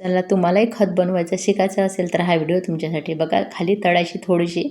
चला तुम्हालाही खत बनवायचं शिकायचं असेल तर हा व्हिडिओ तुमच्यासाठी. बघा खाली तळाशी थोडीशी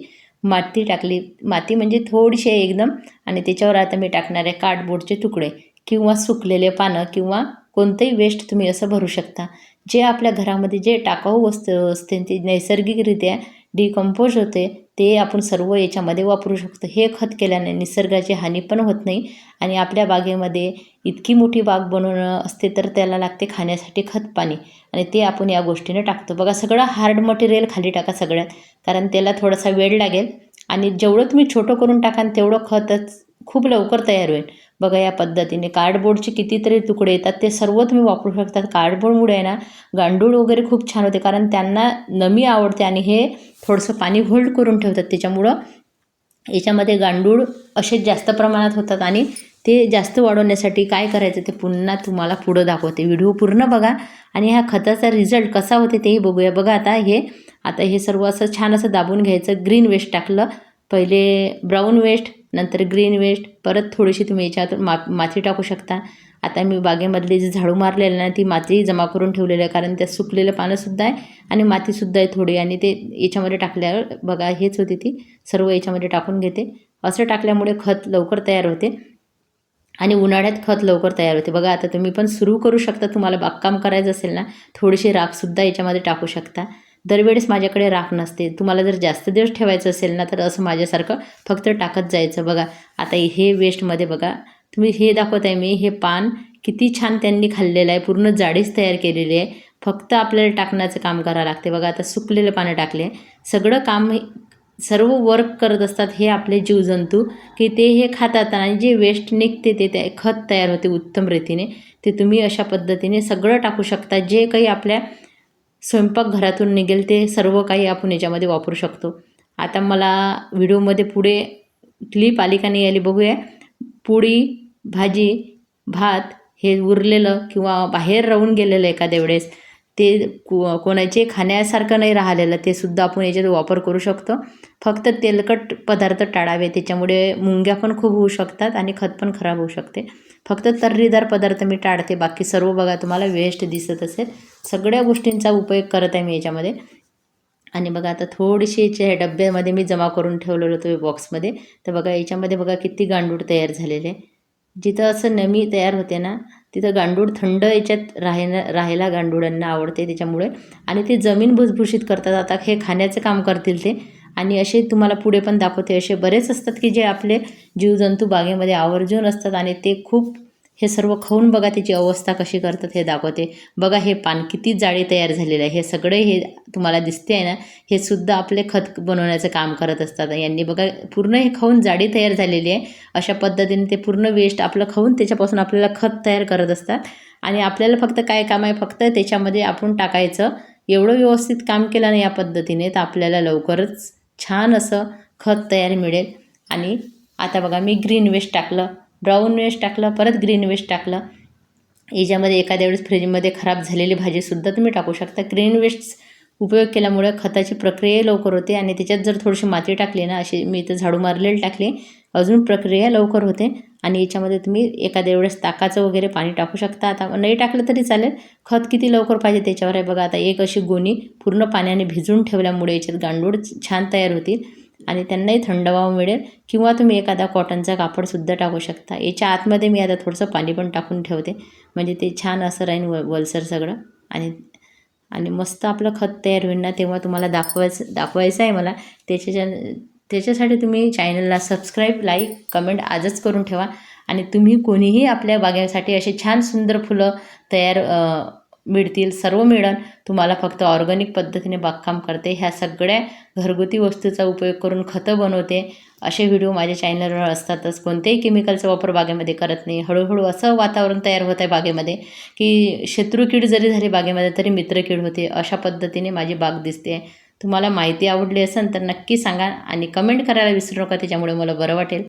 माती टाकली. माती म्हणजे थोडीशी एकदम आणि त्याच्यावर आता मी टाकणार आहे कार्डबोर्डचे तुकडे किंवा सुकलेले पानं किंवा कोणतंही वेस्ट तुम्ही असं भरू शकता. जे आपल्या घरामध्ये जे टाकाऊ वस्तू असते ते नैसर्गिकरित्या डिकम्पोज होते ते आपण सर्व याच्यामध्ये वापरू शकतो. हे खत केल्याने निसर्गाची हानी पण होत नाही आणि आपल्या बागेमध्ये इतकी मोठी बाग बनवणं असते तर त्याला लागते खाण्यासाठी खत पाणी आणि ते आपण या गोष्टीने टाकतो. बघा सगळं हार्ड मटेरियल खाली टाका सगळ्यात कारण त्याला थोडासा वेळ लागेल आणि जेवढं तुम्ही छोटं करून टाकाल तेवढं खतच खूप लवकर तयार होईल. बघा या पद्धतीने. कार्डबोर्डचे कितीतरी तुकडे येतात ते सर्व तुम्ही वापरू शकतात. कार्डबोर्डमुळे आहे ना गांडूळ वगैरे खूप छान होते कारण त्यांना नमी आवडते आणि हे थोडंसं पाणी होल्ड करून ठेवतात. त्याच्यामुळं याच्यामध्ये गांडूळ असे जास्त प्रमाणात होतात आणि ते जास्त वाढवण्यासाठी काय करायचं ते पुन्हा तुम्हाला पुढं दाखवते. व्हिडिओ पूर्ण बघा आणि ह्या खताचा रिझल्ट कसा होते तेही बघूया. बघा आता हे आता हे सर्व असं छान असं दाबून घ्यायचं. ग्रीन वेस्ट टाकलं. पहिले ब्राऊन वेस्ट नंतर ग्रीन वेस्ट परत थोडीशी तुम्ही याच्यात मा माती टाकू शकता. आता मी बागेमधली जी झाडू मारलेलं ना ती माती जमा करून ठेवलेली आहे कारण त्यात सुकलेलं पानंसुद्धा आहे आणि मातीसुद्धा आहे थोडी आणि ते याच्यामध्ये टाकल्यावर बघा हेच होती ती सर्व याच्यामध्ये टाकून घेते. असं टाकल्यामुळे खत लवकर तयार होते आणि उन्हाळ्यात खत लवकर तयार होते. बघा आता तुम्ही पण सुरू करू शकता तुम्हाला बागकाम करायचं असेल ना थोडीशी राखसुद्धा याच्यामध्ये टाकू शकता. दरवेळेस माझ्याकडे राख नसते. तुम्हाला जर जास्त दिवस ठेवायचं असेल ना तर असं माझ्यासारखं फक्त टाकत जायचं. बघा आता हे वेस्टमध्ये बघा तुम्ही हे दाखवत आहे मी हे पान किती छान त्यांनी खाल्लेलं आहे. पूर्ण जाडीच तयार केलेली आहे. फक्त आपल्याला टाकण्याचं काम करावं लागते. बघा आता सुकलेलं पानं टाकले. सगळं काम सर्व वर्क करत असतात हे आपले जीवजंतू की ते हे खातात आणि जे वेस्ट निघते ते ते खत तयार होते उत्तम रीतीने. ते तुम्ही अशा पद्धतीने सगळं टाकू शकता. जे काही आपल्या स्वयंपाकघरातून निघेल ते सर्व काही आपण याच्यामध्ये वापरू शकतो. आता मला व्हिडिओमध्ये पुढे क्लिप आली का नाही आली बघूया. पोळी भाजी भात हे उरलेलं किंवा बाहेर राहून गेलेलं एखाद्या वेळेस ते को कोणाचे खाण्यासारखं नाही राहिलेलं ते सुद्धा आपण याच्यात वापर करू शकतो. फक्त तेलकट पदार्थ टाळावे त्याच्यामुळे मुंग्या पण खूप होऊ शकतात आणि खत पण खराब होऊ शकते. फक्त तर्रीदार पदार्थ मी टाळते. बाकी सर्व बघा तुम्हाला वेस्ट दिसत असेल. सगळ्या गोष्टींचा उपयोग करत आहे मी याच्यामध्ये. आणि बघा आता थोडीशी याच्या डब्यामध्ये मी जमा करून ठेवलेलं होतं बॉक्समध्ये तर बघा याच्यामध्ये बघा किती गांडूळ तयार झालेले जिथं असं नमी तयार होते ना तिथं गांडूळ थंड याच्यात राहणं राहायला गांडुळांना आवडते त्याच्यामुळे. आणि ते जमीन भुसभुशीत करतात. आता हे खाण्याचं काम करतील ते. आणि असे तुम्हाला पुढे पण दाखवते. असे बरेच असतात की जे आपले जीवजंतू बागेमध्ये आवर्जून असतात आणि ते खूप हे सर्व खाऊन बघा त्याची अवस्था कशी करतात हे दाखवते. बघा हे पान किती जाळी तयार झालेलं आहे. हे सगळे हे तुम्हाला दिसते आहे ना हे सुद्धा आपले खत बनवण्याचं काम करत असतात. यांनी बघा पूर्ण हे खाऊन जाडी तयार झालेली आहे. अशा पद्धतीने ते पूर्ण वेस्ट आपलं खाऊन त्याच्यापासून आपल्याला खत तयार करत असतात. आणि आपल्याला फक्त काय काम आहे? फक्त त्याच्यामध्ये आपण टाकायचं. एवढं व्यवस्थित काम केलं ना या पद्धतीने तर आपल्याला लवकरच छान असं खत तयार मिळेल. आणि आता बघा मी ग्रीन वेस्ट टाकलं ब्राऊन वेस्ट टाकलं परत ग्रीन वेस्ट टाकलं. याच्यामध्ये एखाद्या वेळेस फ्रीजमध्ये खराब झालेली भाजीसुद्धा तुम्ही टाकू शकता. ग्रीन वेस्ट उपयोग केल्यामुळे खताची प्रक्रिया लवकर होते आणि त्याच्यात जर थोडीशी माती टाकली ना अशी मी इथं झाडू मारलेली टाकली अजून प्रक्रिया लवकर होते आणि याच्यामध्ये तुम्ही एखाद्या वेळेस ताकाचं वगैरे पाणी टाकू शकता. आता नाही टाकलं तरी चालेल. खत किती लवकर पाहिजे त्याच्यावर आहे बघा आता एक अशी गोणी पूर्ण पाण्याने भिजून ठेवल्यामुळे याच्यात गांडूळ छान तयार होतील आणि त्यांनाही थंडवाव मिळेल किंवा तुम्ही एखादा कॉटनचा कापडसुद्धा टाकू शकता. याच्या आतमध्ये मी आता थोडंसं पाणी पण टाकून ठेवते. म्हणजे ते छान असं राहीन व वलसर सगळं आणि आणि मस्त आपलं खत तयार होईल ना तेव्हा तुम्हाला दाखवायचं दाखवायचं आहे मला. त्याच्या त्याच्यासाठी तुम्ही चॅनलला सबस्क्राईब लाईक कमेंट आजच करून ठेवा. आणि तुम्ही कोणीही आपल्या बागेसाठी असे छान सुंदर फुलं तयार मिळतील सर्व मिळन. तुम्हाला फक्त ऑर्गॅनिक पद्धतीने बागकाम करते. ह्या सगळ्या घरगुती वस्तूचा उपयोग करून खतं बनवते. असे व्हिडिओ माझ्या चॅनलवर असतातच. कोणत्याही केमिकलचा वापर बागेमध्ये करत नाही. हळूहळू असं वातावरण तयार होत आहे बागेमध्ये की शत्रुकीड जरी झाली बागेमध्ये तरी मित्रकीड होते. अशा पद्धतीने माझी बाग दिसते. तुम्हाला माहिती आवडली असेल तर नक्की सांगा आणि कमेंट करायला विसरू नका. त्याच्यामुळे मला बरं वाटेल.